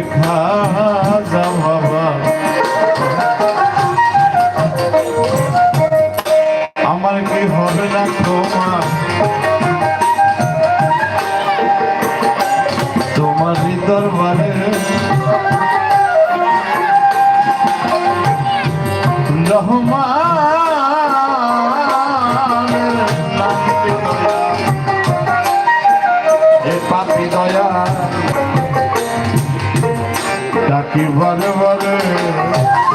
খাজা আমার কি হবে না তোমার? তোমারই দরবারে। রহমান এ দয়া। কি হবে না